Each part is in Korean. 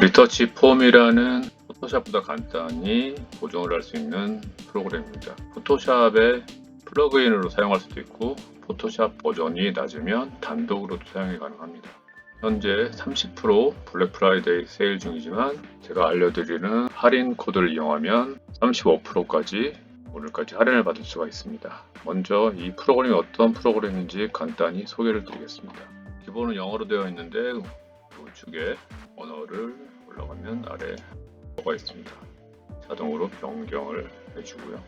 리터치 폼이라는 포토샵보다 간단히 보정을 할 수 있는 프로그램입니다. 포토샵의 플러그인으로 사용할 수도 있고 포토샵 버전이 낮으면 단독으로도 사용이 가능합니다. 현재 30% 블랙 프라이데이 세일 중이지만 제가 알려드리는 할인 코드를 이용하면 35%까지 오늘까지 할인을 받을 수가 있습니다. 먼저 이 프로그램이 어떤 프로그램인지 간단히 소개를 드리겠습니다. 기본은 영어로 되어 있는데 우측에 언어를 올라가면 아래 뭐가 있습니다. 자동으로 변경을 해주고요.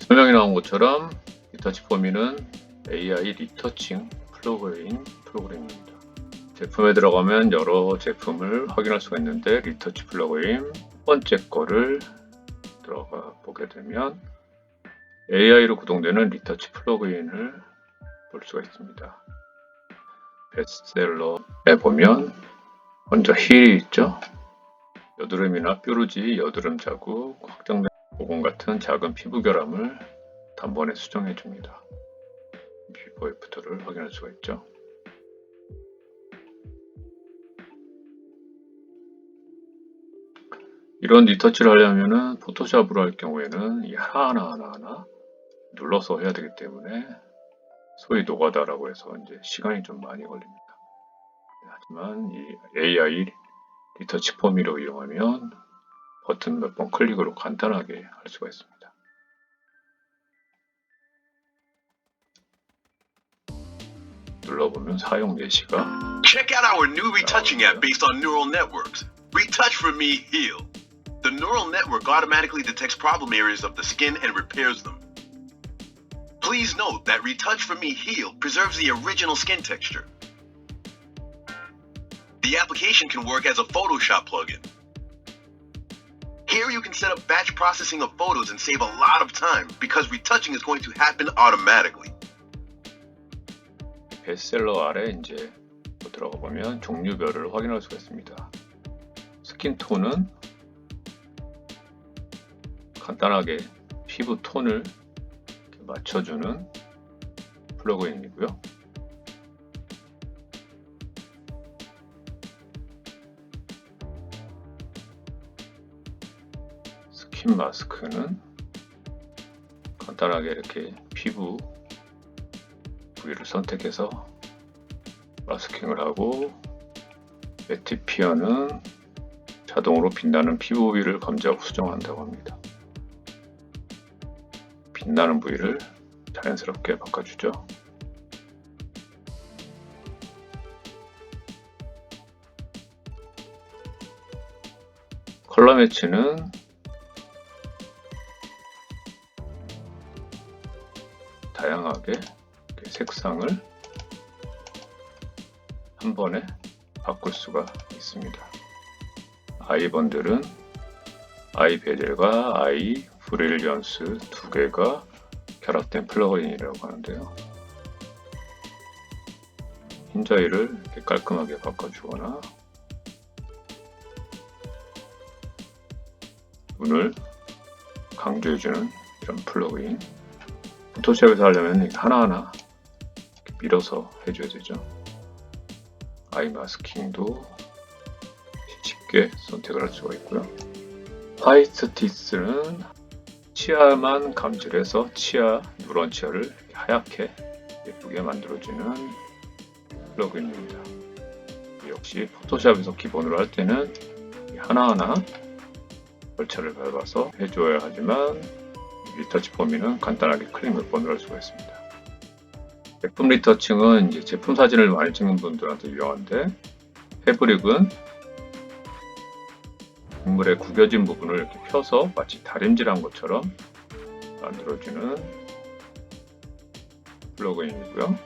설명이 나온 것처럼 리터치 포미는 AI 리터칭 플러그인 프로그램입니다. 제품에 들어가면 여러 제품을 확인할 수가 있는데 리터치 플러그인 첫 번째 거를 들어가 보게 되면 AI로 구동되는 리터치 플러그인을 볼 수가 있습니다. 베스트셀러에 보면 먼저 힐이 있죠. 여드름이나 뾰루지, 여드름 자국, 확장된 모공 같은 작은 피부 결함을 단번에 수정해 줍니다. 비포 애프터를 확인할 수가 있죠. 이런 리터치를 하려면은 포토샵으로 할 경우에는 이 하나 하나 하나 눌러서 해야 되기 때문에 소위 노가다라고 해서 이제 시간이 좀 많이 걸립니다. 하지만 이 AI 리터치 포미로 이용하면 버튼 몇 번 클릭으로 간단하게 할 수가 있습니다. 눌러보면 사용 예시가 Check out our new retouching app based on neural networks. Retouch for me, heal. The neural network automatically detects problem areas of the skin and repairs them. Please note that Retouch for Me Heal preserves the original skin texture. The application can work as a Photoshop plugin. Here you can set up batch processing of photos and save a lot of time because retouching is going to happen automatically. 베스트셀러 아래 이제 들어가 보면 종류별을 확인할 수가 있습니다. 스킨 톤은 간단하게 피부 톤을 맞춰주는 플러그인이고요. 스킨 마스크는 간단하게 이렇게 피부 부위를 선택해서 마스킹을 하고 에티피어는 자동으로 빛나는 피부 부위를 감지하고 수정한다고 합니다. 빛나는 부위를 자연스럽게 바꿔주죠. 컬러 매치는 다양하게 색상을 한 번에 바꿀 수가 있습니다. 아이 번들은 아이 베젤과 아이 브릴리언스 두 개가 결합된 플러그인이라고 하는데요. 흰자위를 깔끔하게 바꿔주거나 눈을 강조해주는 이런 플러그인 포토샵에서 하려면 하나하나 밀어서 해줘야 되죠. 아이 마스킹도 쉽게 선택을 할 수가 있고요. 화이트 티스는 치아만 감지해서 치아 누런 치아를 하얗게 예쁘게 만들어주는 플러그인입니다. 역시 포토샵에서 기본으로 할 때는 하나하나 절차를 밟아서 해줘야 하지만 리터치 범위는 간단하게 클릭 몇 번으로 할 수가 있습니다. 제품 리터칭은 이제 제품 사진을 많이 찍는 분들한테 유용한데 패브릭은 국물의 구겨진 부분을 이렇게 펴서 마치 다림질한 것처럼 만들어주는 플러그인이고요.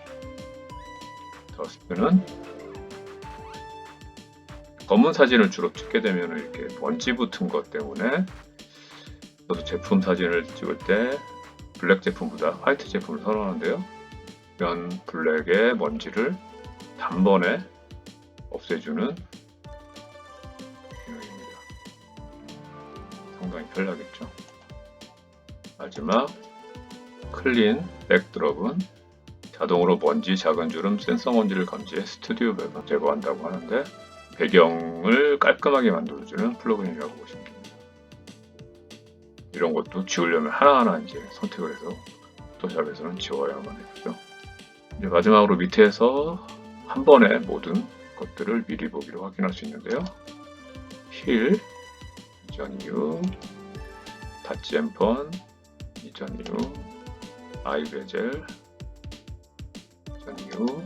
더스트는 검은 사진을 주로 찍게 되면 이렇게 먼지 붙은 것 때문에 저도 제품 사진을 찍을 때 블랙 제품보다 화이트 제품을 선호하는데요. 이런 블랙의 먼지를 단번에 없애주는 기능입니다. 상당히 편리하겠죠. 마지막 클린 백드롭은 자동으로 먼지, 작은 주름, 센서 먼지를 감지해 스튜디오 맵을 제거한다고 하는데 배경을 깔끔하게 만들어주는 플러그인이라고 보시면 됩니다. 이런 것도 지우려면 하나하나 이제 선택을 해서 포토샵에서는 지워야만 되죠. 이제 마지막으로 밑에서 한 번에 모든 것들을 미리 보기로 확인할 수 있는데요. 힐, 이전 이후, 닫지 앰펀, 이전 이후, 아이 베젤, 이전 이후,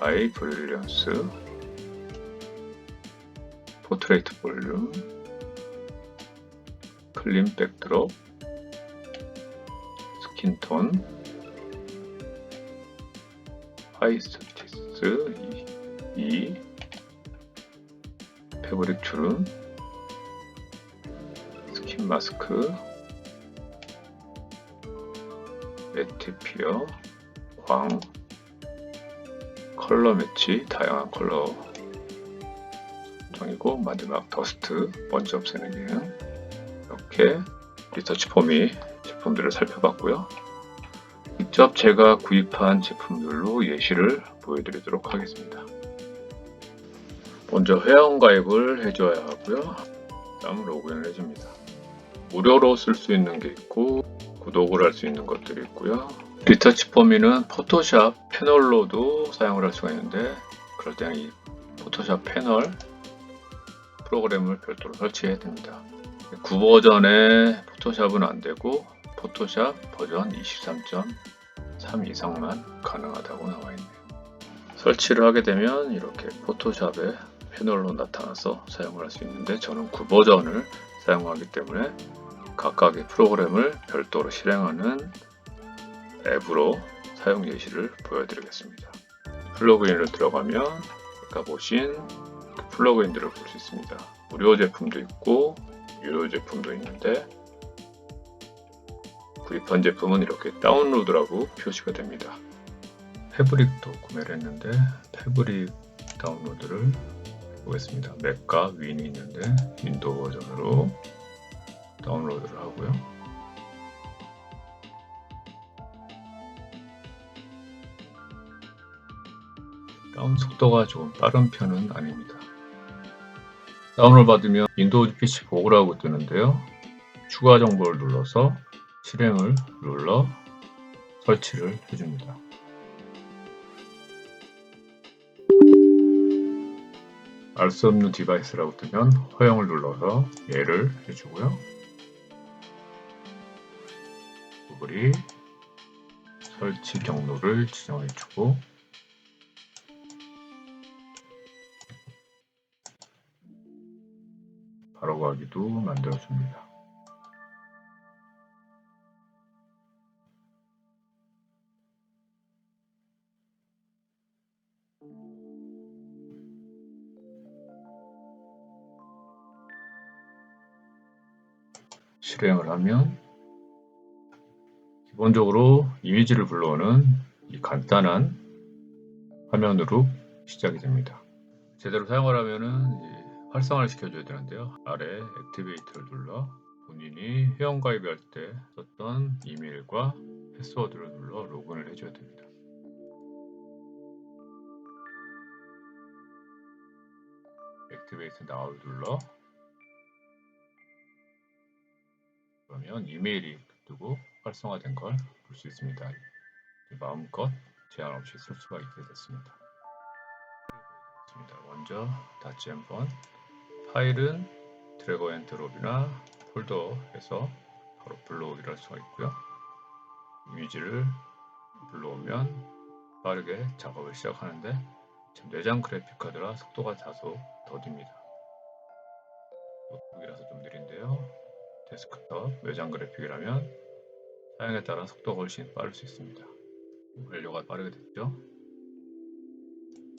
아이 브릴리언스, 포트레이트 볼륨, 클린 백드롭, 스킨톤, 하이스티스 2, 2 패브릭 주름, 스킨 마스크, 에티피어, 광, 컬러 매치, 다양한 컬러 정이고 마지막 더스트 먼지 없애는게요. 이렇게 리서치 폼이 제품들을 살펴봤고요. 직접 제가 구입한 제품들로 예시를 보여드리도록 하겠습니다. 먼저 회원 가입을 해줘야 하고요. 다음 로그인을 해줍니다. 무료로 쓸 수 있는 게 있고 구독을 할 수 있는 것들이 있고요. 리터치 폼이는 포토샵 패널로도 사용을 할 수가 있는데 그럴 때는 이 포토샵 패널 프로그램을 별도로 설치해야 됩니다. 9버전의 포토샵은 안 되고 포토샵 버전 23.3 이상만 가능하다고 나와 있네요. 설치를 하게 되면 이렇게 포토샵의 패널로 나타나서 사용을 할 수 있는데 저는 9버전을 사용하기 때문에 각각의 프로그램을 별도로 실행하는 앱으로 사용 예시를 보여드리겠습니다. 플러그인을 들어가면 아까 보신 그 플러그인들을 볼 수 있습니다. 무료 제품도 있고 유료 제품도 있는데 구입한 제품은 이렇게 다운로드라고 표시가 됩니다. 패브릭도 구매를 했는데 패브릭 다운로드를 보겠습니다. 맥과 윈이 있는데 윈도우 버전으로 다운로드를 하고요. 다운 속도가 조금 빠른 편은 아닙니다. 다운을 받으면 윈도우 PC 보고라고 뜨는데요. 추가 정보를 눌러서 실행을 눌러 설치를 해줍니다. 알 수 없는 디바이스라고 뜨면 허용을 눌러서 예를 해주고요. 구글이 설치 경로를 지정해주고 바로 가기도 만들어줍니다. 실행을 하면 기본적으로 이미지를 불러오는 이 간단한 화면으로 시작이 됩니다. 제대로 사용을 하면은 활성화를 시켜줘야 되는데요. 아래 액티베이트를 눌러 본인이 회원 가입할 때 썼던 이메일과 패스워드를 눌러 로그인을 해줘야 됩니다. 액티베이트 나우를 눌러 그러면 이메일이 뜨고 활성화된 걸 볼 수 있습니다. 마음껏 제한 없이 쓸 수가 있게 됐습니다. 먼저 닫지 한번 파일은 드래그 앤 드롭이나 폴더에서 바로 불러오기를 할 수가 있고요. 이미지를 불러오면 빠르게 작업을 시작하는데 지금 내장 그래픽 카드라 속도가 다소 더딥니다. 노트북이라서 좀 느린데요. 데스크톱 외장 그래픽이라면 사양에 따라 속도가 훨씬 빠를 수 있습니다. 완료가 빠르게 됐죠.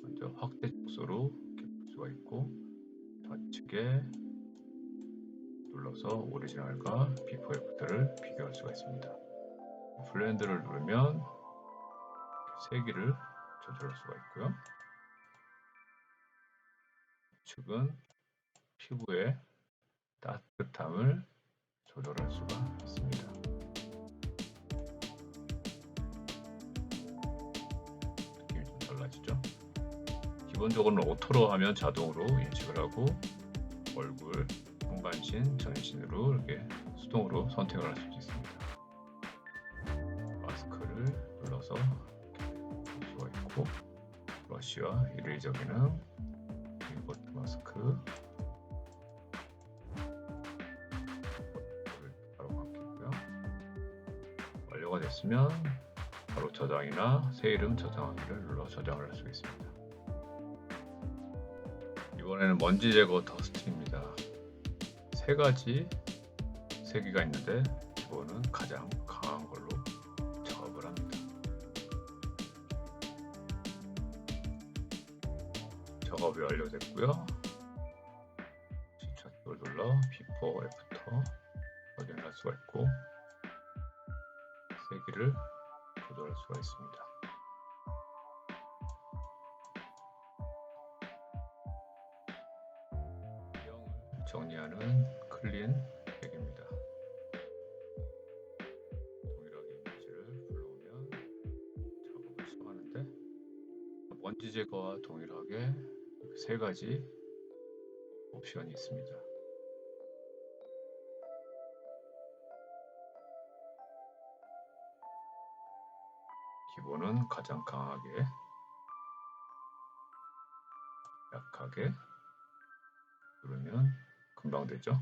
먼저 확대 축소로 이렇게 볼 수가 있고 좌측에 눌러서 오리지널과 비포 애프터를 비교할 수가 있습니다. 블렌드를 누르면 세기를 조절할 수가 있고요. 측은 피부의 따뜻함을 조절할 수가 있습니다. 기본적으로는 오토로 하면 자동으로 인식을 하고 얼굴, 상반신, 전신으로 이렇게 수동으로 선택을 할 수도 있습니다. 마스크를 눌러서 볼 수가 있고 브러쉬와 이레이저 기능, 인버트 마스크 바로 바뀌고요. 완료가 됐으면 바로 저장이나 새 이름 저장하기를 눌러 저장을 할 수 있습니다. 이번에는 먼지 제거 더스트입니다. 세 가지 세기가 있는데 기본은 가장 강한 걸로 작업을 합니다. 작업이 완료됐고요. 시차키를 눌러 비포 애프터 확인할 수가 있고 세기를 조절할 수가 있습니다. 정리하는 클린 팩입니다. 동일하게 이미지를 불러오면 작업을 시작하는데 먼지 제거와 동일하게 세 가지 옵션이 있습니다. 기본은 가장 강하게, 약하게 누르면 금방 되죠.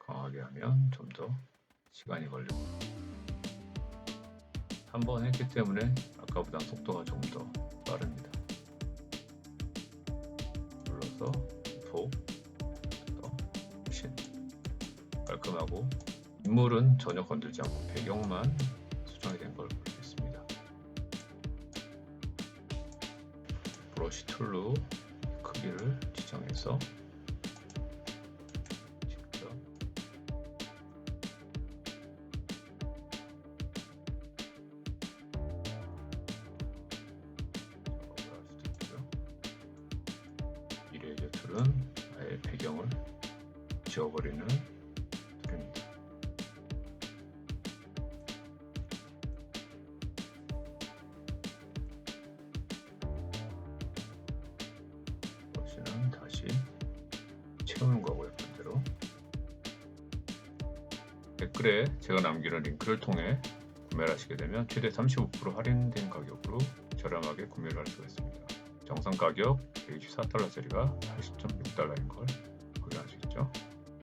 강하게 하면 좀 더 시간이 걸리고 한 번 했기 때문에 아까보다 속도가 좀 더 빠릅니다. 눌러서 보, 더, 신 깔끔하고 인물은 전혀 건들지 않고 배경만 수정이 된 걸 볼 수 있습니다. 브러쉬 툴로 크기를 지정해서 툴은 아예 배경을 지워버리는 툴입니다. 버시는 다시 채우는 거고요. 반대로 댓글에 제가 남기는 링크를 통해 구매를 하시게 되면 최대 35% 할인된 가격으로 저렴하게 구매를 할 수가 있습니다. 정상 가격 124달러짜리가 80.6달러인 걸 확인하시겠죠?